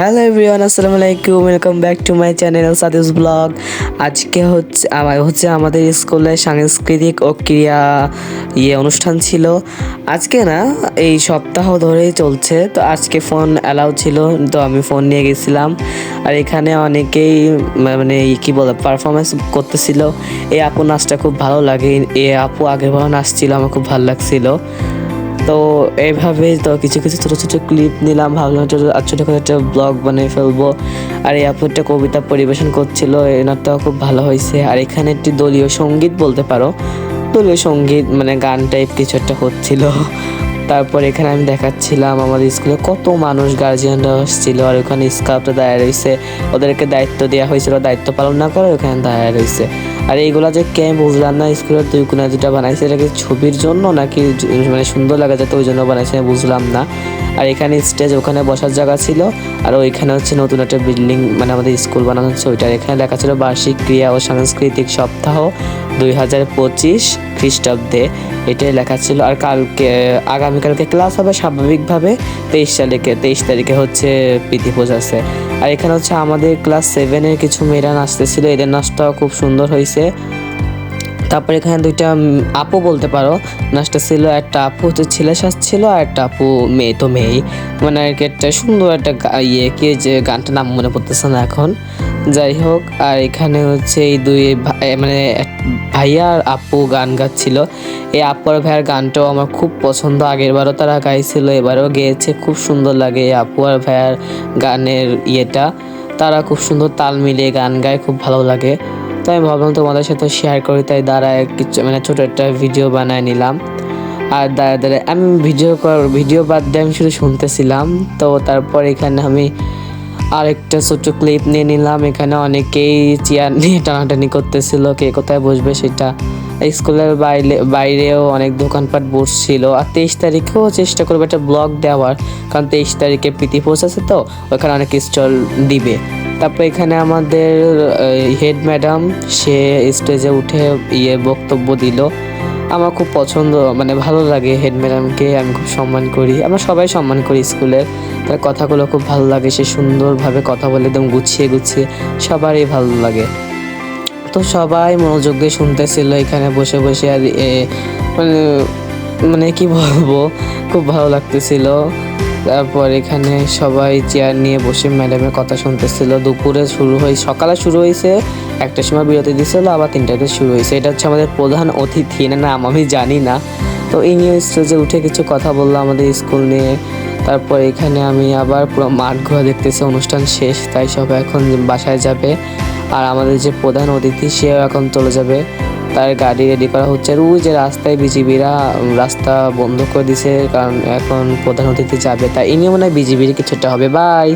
Hello everyone, আসসালামু আলাইকুম। Welcome back to my channel সাদিস blog আজকে হচ্ছে আমার হচ্ছে আমাদের স্কুলে সাংস্কৃতিক ও ক্রিয়া ইয়ে অনুষ্ঠান ছিল। আজকে না, এই সপ্তাহ ধরেই চলছে। তো আজকে ফোন অ্যালাউ ছিল, তো আমি ফোন নিয়ে গেছিলাম। আর এখানে অনেকেই মানে এই কি বলে পারফরমেন্স করতেছিল। এই আপু নাচটা খুব ভালো লাগে। এ আপু আগের বার নাচছিল, আমার খুব ভালো লাগছিল। তো এইভাবে তো কিছু কিছু ছোটো ছোটো ক্লিপ নিলাম। ভাবলাম ছোটো ছোটো করে একটা ব্লগ বানিয়ে ফেলব। আর এই আপু একটা কবিতা পরিবেশন করছিল, এনারটাও খুব ভালো হয়েছে। আর এখানে একটি দলীয় সংগীত বলতে পারো। দলীয় সংগীত মানে গান টাইপ কিছু একটা হচ্ছিল। তারপর এখানে আমি দেখাচ্ছিলাম আমাদের স্কুলে কত মানুষ গার্জিয়ানরা আসছিল। আর ওখানে স্কাউটরা দাঁড়িয়ে রয়েছে। ওদেরকে দায়িত্ব দেওয়া হয়েছিল, দায়িত্ব পালন না করে ওখানে দাঁড়িয়ে রয়েছে। আর এইগুলা যে কে বুঝলাম না স্কুলের দুই কোনা যেটা বানাইছে, এটা কি ছবির জন্য নাকি মানে সুন্দর লাগা যাতে ওই জন্য বানাইছে? আমি বুঝলাম না। আর এখানে স্টেজ ওখানে বসার জায়গা ছিল। আর ওইখানে হচ্ছে নতুন একটা বিল্ডিং মানে আমাদের স্কুল বানানো হচ্ছে। ওইটার এখানে লেখা ছিল বার্ষিক ক্রিয়া ও সাংস্কৃতিক সপ্তাহ দুই হাজার পঁচিশ খ্রিস্টাব্দে। এটাই লেখা ছিল। আর কালকে, আগামীকালকে ক্লাস হবে স্বাভাবিকভাবে তেইশ তারিখে তেইশ তারিখে হচ্ছে প্রীতি আছে। আর এখানে হচ্ছে আমাদের ক্লাস সেভেনের কিছু মেয়েরা নাচতেছিল, এদের নাচটাও খুব সুন্দর হয়েছে। তারপর এখানে দুইটা আপু বলতে পারো নাচটা ছিল একটা আপু হচ্ছে ছেলে সাজ ছিল আর একটা আপু মেয়ে, তো মেয়েই। মানে আর কি একটা সুন্দর একটা ইয়ে কি যে গানটা নাম মনে পড়তেছে না এখন। যাই হোক, আর এখানে হচ্ছে এই দুই মানে ভাইয়া আর আপু গান গাচ্ছিল। এই আপু আর ভাইয়ার গানটাও আমার খুব পছন্দ। আগের বারও তারা গাইছিল, এবারও গেয়েছে। খুব সুন্দর লাগে এই আপু আর ভাইয়ার গানের ইয়েটা। তারা খুব সুন্দর তাল মিলিয়ে গান গায়, খুব ভালো লাগে। তো আমি ভাবলাম তোমাদের সাথে শেয়ার করি, তাই দাঁড়ায় কিছু মানে ছোটো একটা ভিডিও বানায় নিলাম। আর দাঁড়া দাঁড়ায় আমি ভিডিও কর ভিডিও বাদ দিয়ে আমি শুধু শুনতেছিলাম। তো তারপর এখানে আমি আরেকটা ছোট ক্লিপ নিয়ে নিলাম। এখানে অনেকেই চেয়ার নিয়ে টানাটানি করতেছিল। কে কোথায় বসবে সেটা? স্কুলের বাইরে বাইরেও অনেক দোকানপাট বসছিল। আর তেইশ তারিখেও চেষ্টা করব একটা ব্লগ দেওয়ার। কারণ তেইশ তারিখে প্রীতি পৌঁছাছে তো, ওখানে অনেক স্টল দিবে। তারপর এখানে আমাদের হেড ম্যাডাম সে স্টেজে উঠে ইয়ে বক্তব্য দিল। আমার খুব পছন্দ মানে ভালো লাগে হেড ম্যাডামকে, আমি খুব সম্মান করি। আমরা সবাই সম্মান করি স্কুলের তার কথাগুলো খুব ভালো লাগে, সে সুন্দরভাবে কথা বলে, একদম গুছিয়ে গুছিয়ে সবারই ভালো লাগে। তো সবাই মনোযোগ দিয়ে শুনতেছিল এখানে বসে বসে, আর মানে মানে কি বলব, খুব ভালো লাগতেছিল। তারপর এখানে সবাই চেয়ার নিয়ে বসে ম্যাডামের কথা শুনতেছিল। দুপুরে শুরু হয়ে সকালে শুরু হয়েছে একটা সময় বিরতি দিয়েছিল আবার তিনটাতে শুরু হয়েছে এটা হচ্ছে আমাদের প্রধান অতিথি, না নাম আমি জানি না। তো এই নিয়ে স্টেজে উঠে কিছু কথা বলল আমাদের স্কুল নিয়ে। তারপর এখানে আমি আবার পুরো মাঠ ঘোরা দেখতেছি, অনুষ্ঠান শেষ, তাই সবাই এখন বাসায় যাবে। আর আমাদের যে প্রধান অতিথি, সেও এখন চলে যাবে। তার গাড়ি রেডি করা হচ্ছে। আর ওই যে রাস্তায় বিজিবিরা রাস্তা বন্ধ করে দিছে কারণ এখন প্রধান অতিথি যাবে, তাই এই নিয়ে মনে হয় বিজিবির কিছুটা হবে। বাই